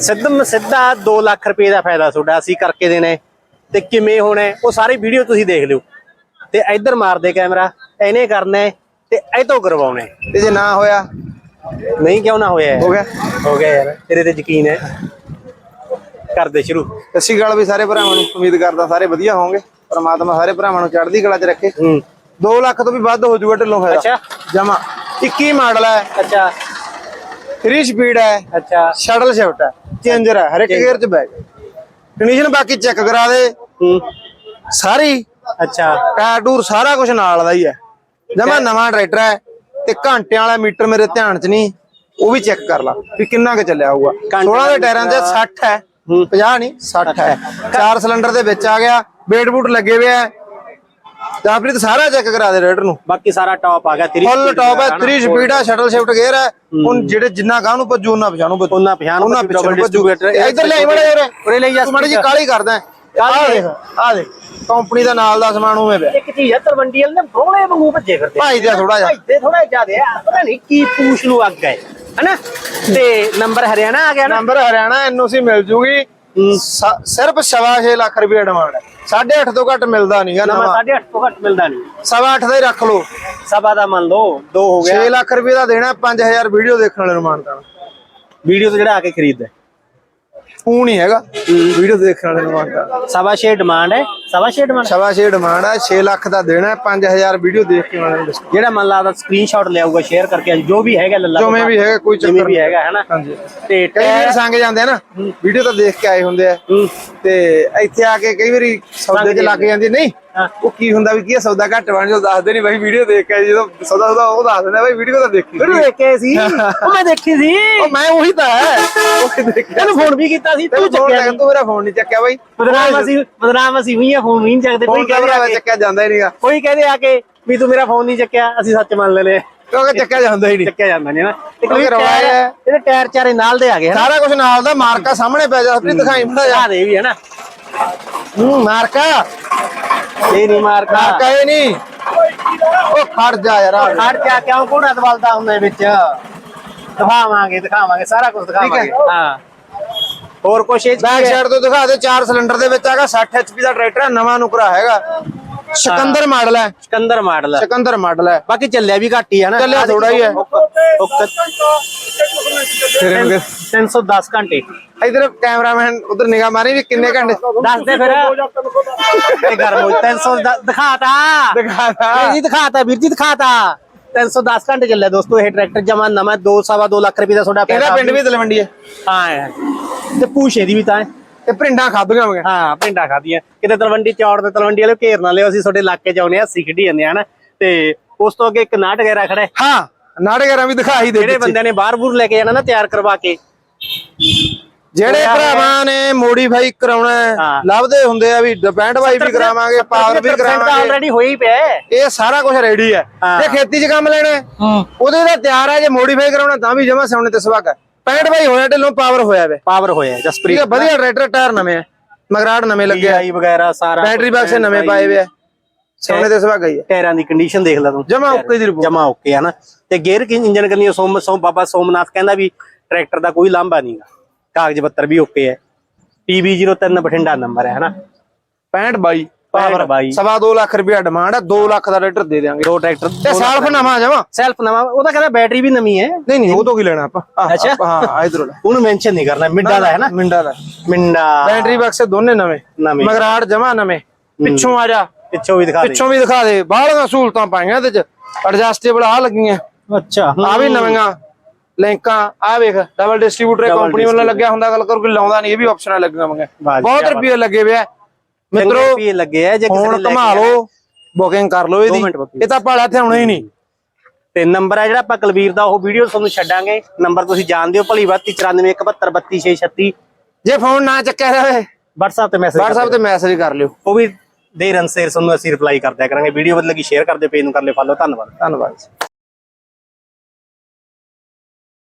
ਸਿੱਧਮ ਸਿੱਧਾ 2 ਲੱਖ ਰੁਪਏ ਦਾ ਫਾਇਦਾ ਤੁਹਾਡਾ ਅਸੀਂ ਕਰਕੇ ਦੇਣਾ। ਤੇ ਕਿਵੇਂ ਹੋਣਾ ਉਹ ਸਾਰੀ ਵੀਡੀਓ ਤੁਸੀਂ ਦੇਖ ਲਿਓ। ਤੇ ਇੱਧਰ ਮਾਰਦੇ ਕੈਮਰਾ ਇਹਨੇ ਕਰਨਾ ਤੇ ਇਹ ਤੋਂ ਕਰਵਾਉਣਾ। ਤੇ ਜੇ ਨਾ ਹੋਇਆ? ਨਹੀਂ ਕਿਉਂ ਨਾ ਹੋਇਆ ਹੋ? ਗਿਆ? ਹੋ ਗਿਆ ਯਾਰ ਤੇਰੇ ਤੇ ਯਕੀਨ ਹੈ। ਕਰਦੇ ਸ਼ੁਰੂ। ਸੱਸੀ ਗੱਲ ਵੀ ਸਾਰੇ ਭਰਾਵਾਂ ਨੂੰ। ਉਮੀਦ ਕਰਦਾ ਸਾਰੇ ਵਧੀਆ ਹੋਵੋਗੇ। ਪਰਮਾਤਮਾ ਸਾਰੇ ਭਰਾਵਾਂ ਨੂੰ ਚੜ੍ਹਦੀ ਕਲਾ 'ਚ ਰੱਖੇ। ਹੂੰ। 2 ਲੱਖ ਤੋਂ ਵੀ ਵੱਧ ਹੋ ਜਾਊਗਾ ਢਿੱਲੋਂ ਫਾਇਦਾ। ਅੱਛਾ। ਜਮਾ। 21 ਮਾਡਲ ਹੈ। ਅੱਛਾ। 3 ਸਪੀਡ ਹੈ। ਅੱਛਾ। ਸ਼ਟਲ ਸ਼ਿਫਟ ਹੈ। ਚੇਂਜਰ ਹੈ। ਹਰ ਇੱਕ ਗੇਅਰ 'ਚ ਬੈਗ ਕੰਡੀਸ਼ਨ ਬਾਕੀ ਚੈੱਕ ਕਰਾ ਦੇ। ਹੂੰ। ਸਾਰੀ। ਅੱਛਾ। ਟਾਇਰ ਟੂਰ ਸਾਰਾ ਕੁਝ ਨਾਲ ਦਾ ਹੀ ਹੈ। ਜਮਾ ਨਵਾਂ ਟਰੈਕਟਰ ਹੈ ਤੇ ਘੰਟਿਆਂ ਵਾਲਾ ਮੀਟਰ ਮੇਰੇ ਧਿਆਨ 'ਚ ਨਹੀਂ। ਉਹ ਵੀ ਚੈੱਕ ਕਰ ਲਾ ਵੀ ਕਿੰਨਾ ਕੁ ਚੱਲਿਆ ਹੋਊਗਾ। ਘੰਟੇ 16 ਦੇ ਟਾਇਰਾਂ 'ਚ 60 ਹੈ। 50 ਨਹੀਂ 60 ਹੈ। ਚਾਰ ਸਿਲੰਡਰ ਦੇ ਵਿੱਚ ਆ ਗਿਆ। ਬੇਟ ਬੂਟ ਲੱਗੇ ਹੋਏ ਆ ਜਾਫਰੀ ਸਾਰਾ ਚੈੱਕ ਕਰਾ ਦੇ ਰੇਡਰ ਨੂੰ। ਬਾਕੀ ਸਾਰਾ ਟੌਪ ਆ ਗਿਆ ਤੇਰੀ ਫੁੱਲ ਟੌਪ ਹੈ 3 ਸਪੀਡ ਹੈ ਸ਼ਟਲ ਸ਼ਿਫਟ ਗੇਅਰ ਹੈ। ਹੁਣ ਜਿਹੜੇ ਜਿੰਨਾ ਗਾਹ ਨੂੰ ਭੱਜੂ ਉਹਨਾਂ ਪਛਾਣੂ ਉਹਨਾਂ ਪਛਾਣ ਉਹਨਾਂ ਪਿੱਛੇ ਭੱਜੂ। ਇੱਧਰ ਲੈ ਮੜਾ ਯਾਰ ਉਰੇ। ਲਈ ਜਾ ਤੂੰ ਮਾੜੀ ਜੀ ਕਾਲੀ ਕਰਦਾ। ਆ ਦੇਖ। ਆ ਦੇਖ। ਕੰਪਨੀ ਦਾ ਨਾਲ ਦਾ ਸਮਾਨ ਉਵੇਂ ਪਿਆ। ਇੱਕ ਚੀਜ਼ ਹੈ ਤਰਵੰਡੀ ਵਾਲੇ ਨੇ ਬੋਲੇ ਵਾਂਗੂ ਭੱਜੇ ਫਿਰਦੇ। ਭਾਈ ਦਾ ਥੋੜਾ ਜਿਹਾ। ਭੱਜਦੇ ਥੋੜਾ ਜਿਆਦੇ ਆ ਪਤਾ ਨਹੀਂ ਕੀ ਪੂਛ ਨੂੰ ਅੱਗ ਹੈ ਹਨਾ? ਤੇ ਨੰਬਰ ਹਰਿਆਣਾ ਆ ਗਿਆ ਨਾ? ਨੰਬਰ ਹਰਿਆਣਾ ਐਨਓਸੀ ਮਿਲ ਜੂਗੀ। ਸ- ਸਿਰਫ ਸਵਾ ਛੇ ਲੱਖ ਰੁਪਏ ਡਿਮਾਂਡ ਹੈ। 8.5 ਤੋਂ ਘੱਟ ਮਿਲਦਾ ਨਹੀਂਗਾ ਨੰਬਰ ਨਵਾਂ। 8.5 ਤੋਂ ਘੱਟ ਮਿਲਦਾ ਨਹੀਂ ਸਵਾ ਅੱਠ ਦਾ ਹੀ ਰੱਖ ਲਓ। ਸਭਾ ਦਾ ਮੰਨ ਲਓ ਦੋ ਹੋ 6 ਗਿਆ ਲੱਖ ਰੁਪਏ ਦਾ ਦੇਣਾ 5000 ਵੀਡੀਓ ਦੇਖਣ ਵਾਲੇ ਨੂੰ ਮਾਨਤਾ ਵੀਡੀਓ ਤੋਂ ਜਿਹੜਾ ਆ ਕੇ ਖਰੀਦਦਾ। ਉਹ ਨਹੀਂ ਹੈਗਾ। ਵੀਡੀਓ ਦੇਖਣ ਵਾਲੇ ਨੂੰ ਮਾਨਤਾ ਸਵਾ ਛੇ ਡਿਮਾਂਡ ਹੈ। ਸਵਾ ਛੇ ਡਿਮਾਂਡ ਸਵਾ ਛੇ ਡਿਮਾਂਡ ਹੈ 6 ਲੱਖ ਦਾ ਦੇਣਾ 5000 ਵੀਡੀਓ ਦੇਖ ਕੇ ਵਾਲੇ ਨੂੰ। ਜਿਹੜਾ ਮੰਨ ਲਾ ਦਾ ਸਕਰੀਨਸ਼ਾਟ ਲਿਆਊਗਾ ਸ਼ੇਅਰ ਕਰਕੇ ਜੋ ਵੀ ਹੈਗਾ ਲੱਲਾ ਜਿਵੇਂ ਵੀ ਹੈਗਾ ਕੋਈ ਚੱਕਰ ਵੀ ਨਹੀਂ। ਹੈਗਾ ਹੈਨਾ? ਹਾਂਜੀ। ਤੇ ਕਈ ਵਾਰ ਸੰਗ ਜਾਂਦੇ ਆ ਨਾ ਵੀਡੀਓ ਤਾਂ ਦੇਖ ਕੇ ਆਏ ਹੁੰਦੇ ਆ। ਹੂੰ। ਤੇ ਇੱਥੇ ਆ ਕੇ ਕਈ ਵਾਰੀ ਸੌਦੇ 'ਚ ਲੱਗ ਜਾਂਦੀ ਨਹੀਂ ਹਾਂ। ਉਹ ਕੀ ਹੁੰਦਾ ਵੀ ਕੀ ਸੌਦਾ ਘੱਟ ਬਣ ਜੋ ਦੱਸਦੇ ਨਹੀਂ ਬਾਈ ਵੀਡੀਓ ਦੇਖ ਕੇ ਜਦੋਂ ਸੌਦਾ ਸੌਦਾ ਉਹ ਦੱਸ ਦਿੰਦਾ ਬਾਈ ਵੀਡੀਓ ਤਾਂ ਦੇਖੀ ਵੀਡੀਓ ਦੇਖ ਕੇ ਸੀ। ਉਹ ਮੈਂ ਦੇਖੀ ਸੀ। ਉਹ ਮੈਂ ਉਹੀ ਤਾਂ ਹੈ। ਉਹ ਦੇਖਿਆ ਤੈਨੂੰ ਫੋਨ ਵੀ ਕੀਤਾ ਸੀ ਤੂੰ ਚੱਕਿਆ ਤੂੰ ਮੇਰਾ ਫੋਨ ਨਹੀਂ ਚੱਕਿਆ ਬਾਈ। ਬਦਨਾਮ ਅਸੀਂ ਬਦਨਾਮ ਅਸੀਂ ਹੋਈਆਂ ਫੋਨ ਨਹੀਂ ਚੱਕਦੇ। ਕੋਈ ਕਹਿੰਦੇ ਚੱਕਿਆ ਜਾਂਦਾ ਹੀ ਨਹੀਂਗਾ ਕੋਈ ਕਹਿੰਦੇ ਆ ਕੇ ਵੀ ਤੂੰ ਮੇਰਾ ਫੋਨ ਨਹੀਂ ਚੱਕਿਆ ਅਸੀਂ ਸੱਚ ਮੰਨ ਲੈਨੇ ਕਿਉਂਕਿ ਚੱਕਿਆ ਜਾਂਦਾ ਹੀ ਨਹੀਂ ਚੱਕਿਆ ਜਾਂਦਾ ਨਹੀਂ ਨਾ। ਰੌਲਾ ਇਹ ਹੈ। ਇਹਦੇ ਟਾਇਰ ਚਾਰੇ ਨਾਲ ਦੇ ਆ ਗਏ ਸਾਰਾ ਕੁਝ ਨਾਲ ਦਾ ਮਾਰਕਾ ਸਾਹਮਣੇ ਪੈ ਜਾ ਆਪਣੀ ਦਿਖਾਈ ਬਣਾ ਜਾ ਦੇ ਵੀ ਹਨਾ ਹੂੰ ਮਾਰਕਾ। ਨਹੀਂ ਮਾਰਕਾ ਮਾਰਕਾ ਇਹ ਨਹੀਂ। ਉਹ ਖੜ ਜਾ ਯਾਰ। ਖੜ ਜਾ ਕਿਉਂ ਕੋੜਾ ਦਵਲਦਾ ਹੁੰਦਾ ਵਿੱਚ? ਦਿਖਾਵਾਂਗੇ ਦਿਖਾਵਾਂਗੇ ਸਾਰਾ ਕੁਝ ਦਿਖਾਵਾਂਗੇ। ਹਾਂ। ਹੋਰ ਕੁਛ ਇਹ ਬੈਕ? ਸਾਈਡ ਤੋਂ ਦਿਖਾ ਦੇ 4 ਸਿਲੰਡਰ ਦੇ ਵਿੱਚ ਹੈਗਾ 60 ਐਚਪੀ ਦਾ ਟਰੈਕਟਰ ਹੈ ਨਵਾਂ ਨੁਕਰਾ ਹੈਗਾ। ਸਿਕੰਦਰ ਮਾਡਲ ਹੈ। ਸਿਕੰਦਰ ਮਾਡਲ ਸਿਕੰਦਰ ਮਾਡਲ ਹੈ। ਬਾਕੀ ਚੱਲਿਆ ਵੀ ਘੱਟ ਹੀ ਹੈ ਨਾ। ਚੱਲਿਆ ਥੋੜ੍ਹਾ ਹੀ ਹੈ। 310 ਘੰਟੇ। ਇਧਰ ਕੈਮਰਾਮੈਨ ਉਧਰ ਨਿਗਾਹ ਮਾਰੀ ਵੀ ਕਿੰਨੇ ਘੰਟੇ ਦੱਸ ਦੇ ਫਿਰ। ਇਹ ਗਰਮ ਹੋ 300 ਦਿਖਾਤਾ। ਦਿਖਾਤਾ। ਇਹ ਜੀ ਦਿਖਾਤਾ ਵੀਰ ਜੀ ਦਿਖਾਤਾ। 310 ਘੰਟੇ ਚੱਲਿਆ ਦੋਸਤੋ ਇਹ ਟਰੈਕਟਰ ਜਮਾ ਨਵਾਂ 2 ਸਵਾ 2 ਲੱਖ ਰੁਪਏ ਦਾ ਤੁਹਾਡਾ ਇਹਦਾ ਪਿੰਡ ਵੀ ਤਲਵੰਡੀ ਹੈ। ਹਾਂ ਹੈ। ਤੇ ਪੂਛੇ ਦੀ ਵੀ ਤਾਂ ਹੈ। ਤੇ ਭਿੰਡਾਂ ਖਾਧੀਆਂ ਹੋਈਆਂ ਹਾਂ ਪਿੰਡਾਂ ਖਾਦੀਆਂ ਕਿਤੇ ਤਲਵੰਡੀ ਚੌੜ ਤੇ ਤਲਵੰਡੀ ਵਾਲੇ ਘੇਰ ਨਾ ਲਿਓ ਅਸੀਂ ਤੁਹਾਡੇ ਇਲਾਕੇ ਚ ਆਉਨੇ ਆ ਅਸੀਂ ਖੇਡੀ ਜਾਂਦੇ ਆ ਨਾ ਤੇ ਉਸ ਤੋਂ ਅੱਗੇ ਇੱਕ ਨਾਟ ਵਗੈਰਾ ਖੜਾ ਹੈ। ਹਾਂ ਨਾੜੇਗਰਾਂ ਵੀ ਦਿਖਾਈ ਦੇ ਜਿਹੜੇ। ਬੰਦਿਆਂ ਨੇ ਬਾਹਰ ਬੂਰ ਲੈ ਕੇ ਜਾਣਾ ਨਾ ਤਿਆਰ ਕਰਵਾ ਕੇ ਜਿਹੜੇ ਭਰਾਵਾਂ ਨੇ ਮੋਡੀਫਾਈ ਕਰਾਉਣਾ ਹੈ, ਹਾਂ। ਲੱਭਦੇ ਹੁੰਦੇ ਆ ਵੀ ਡਿਪੈਂਡ ਬਾਈ ਵੀ ਕਰਾਵਾਂਗੇ ਪਾਵਰ ਵੀ ਕਰਾਵਾਂਗੇ ਆਲਰੇਡੀ ਹੋਈ ਪਿਆ ਹੈ। ਇਹ ਸਾਰਾ ਕੁਝ ਰੈਡੀ ਹੈ ਹਾਂ। ਜੇ ਖੇਤੀ 'ਚ ਕੰਮ ਲੈਣਾ ਹੈ, ਉਹਦੇ ਦਾ ਤਿਆਰ ਹੈ ਜੇ ਮੋਡੀਫਾਈ ਕਰਾਉਣਾ ਤਾਂ ਵੀ ਜਮਾ ਸਾਹਮਣੇ ਤੇ ਸਵਾਗ ਹੈ 65 ਬਾਈ ਹੋਇਆ ਢਿੱਲੋਂ ਪਾਵਰ ਹੋਇਆ ਵੇ। ਪਾਵਰ ਹੋਇਆ ਠੀਕ ਜਸਪ੍ਰੀਤ ਹੈ ਵਧੀਆ ਟਰੈਕਟਰ ਟਾਇਰ ਨਵੇਂ ਆ। ਮਗਰਾੜ ਨਵੇਂ ਲੱਗੇ ਆ। ਆਈ ਵਗੈਰਾ ਸਾਰਾ ਬੈਟਰੀ ਬਾਕਸ ਨਵੇਂ ਪਾਏ ਵੇ ਆ। ਸਾਹਮਣੇ ਤੇ ਸਵਾਗ ਹੀ ਹੈ ਟਾਇਰਾਂ ਦੀ ਕੰਡੀਸ਼ਨ ਦੇਖ ਲੈ ਤੂੰ। ਜਮਾ ਓਕੇ ਦੀ ਰਿਪੋਰਟ। ਜਮਾ ਓਕੇ ਹੈ ਨਾ। ਤੇ ਗੇਅਰ ਕੀ ਇੰਜਨ ਕਰਨੀ ਹੈ, ਸੋਮ ਸੋਮ ਬਾਬਾ ਸੋਮਨਾਥ ਕਹਿੰਦਾ ਵੀ ਟਰੈਕਟਰ ਦਾ ਕੋਈ ਲਾਂਭਾ ਨਹੀਂਗਾ ਕਾਗਜ਼ ਪੱਤਰ ਵੀ ਓਕੇ ਹੈ PB03 ਬਠਿੰਡਾ ਨੰਬਰ ਹੈ ਹਨਾ? 65 ਬਾਈ। ਪਾਵਰ ਬਾਈ। ਸਵਾ 2 ਲੱਖ ਰੁਪਇਆ ਡਿਮਾਂਡ ਹੈ 2 ਲੱਖ ਦਾ ਟਰੈਕਟਰ ਦੇ ਦੇਾਂਗੇ ਦੋ ਟਰੈਕਟਰ ਤੇ ਸਾਲਫ ਨਵਾਂ ਜਮਾ। ਸੈਲਫ ਨਵਾਂ ਉਹਦਾ ਕਹਿੰਦਾ ਬੈਟਰੀ ਵੀ ਨਵੀਂ ਹੈ। ਨਹੀਂ ਨਹੀਂ ਉਹ ਤੋਂ ਕੀ ਲੈਣਾ ਆਪਾਂ? ਅੱਛਾ। ਹਾਂ ਇਧਰੋਂ ਲੈ। ਉਹਨੂੰ ਮੈਂਸ਼ਨ ਨਹੀਂ ਕਰਨਾ ਮਿੰਡਾ ਦਾ ਹੈ ਨਾ? ਮਿੰਡਾ ਦਾ। ਮਿੰਡਾ। ਬੈਟਰੀ ਬਾਕਸ ਦੋਨੇ ਨਵੇਂ। ਨਵੇਂ। ਮਗਰਾੜ ਜਮਾ ਨਵੇਂ। ਪਿੱਛੋਂ ਆ ਜਾ। ਪਿੱਛੋਂ ਵੀ ਦਿਖਾ ਦੇ। ਪਿੱਛੋਂ ਵੀ ਦਿਖਾ ਦੇ। ਬਾਹਲੀਆਂ ਸਹੂਲਤਾਂ ਪਾਈਆਂ ਇਹਦੇ ਚ। ਐਡਜਸਟੇਬਲ ਆ ਲੱਗੀਆਂ। ਅੱਛਾ। ਆ ਵੀ ਨਵੀਆਂ। ਲਿੰਕਾਂ ਆ ਵੇਖ ਡਬਲ ਡਿਸਟ੍ਰੀਬਿਊਟਰ ਕੰਪਨੀ ਵੱਲੋਂ ਲੱਗਿਆ ਹੁੰਦਾ ਗੱਲ ਕਰ ਕੋਈ ਲਾਉਂਦਾ ਨਹੀਂ ਇਹ ਵੀ ਆਪਸ਼ਨਾਂ ਲੱਗੀਆਂ ਮੰਗੇ ਬਹੁਤ ਰੁਪਏ ਲੱਗੇ ਵੇ ਆ। ਮਿੱਤਰੋ ਵੀ ਲੱਗੇ ਆ ਜੇ ਕਿਸੇ ਘੁਮਾ ਲਓ ਬੁਕਿੰਗ ਕਰ ਲਓ ਇਹਦੀ। ਇਹ ਤਾਂ ਭਾੜਾ ਇੱਥੇ ਆਉਣਾ ਹੀ ਨਹੀਂ। ਤੇ ਨੰਬਰ ਹੈ ਜਿਹੜਾ ਆਪਾਂ ਕੁਲਵੀਰ ਦਾ ਉਹ ਵੀਡੀਓ ਤੁਹਾਨੂੰ ਛੱਡਾਂਗੇ। ਨੰਬਰ ਤੁਸੀਂ ਜਾਣਦੇ ਹੋ ਭਲੀ ਬਾਤ 9417723636 ਜੇ ਫੋਨ ਨਾ ਚੱਕਿਆ ਜਾਵੇ WhatsApp ਤੇ ਮੈਸੇਜ WhatsApp ਤੇ ਮੈਸੇਜ ਕਰ ਲਿਓ। ਉਹ ਵੀ ਦੇਰ ਅਨਸੇਰ ਤੁਹਾਨੂੰ ਅਸੀਂ ਰਿਪਲਾਈ ਕਰਦਿਆ ਕਰਾਂਗੇ। ਵੀਡੀਓ ਬਦਲ ਕੀ ਸ਼ੇਅਰ ਕਰਦੇ ਪੇਜ ਨੂੰ ਕਰ ਲਿਓ ਫਾਲੋ ਧੰਨਵਾਦ। ਧੰਨਵਾਦ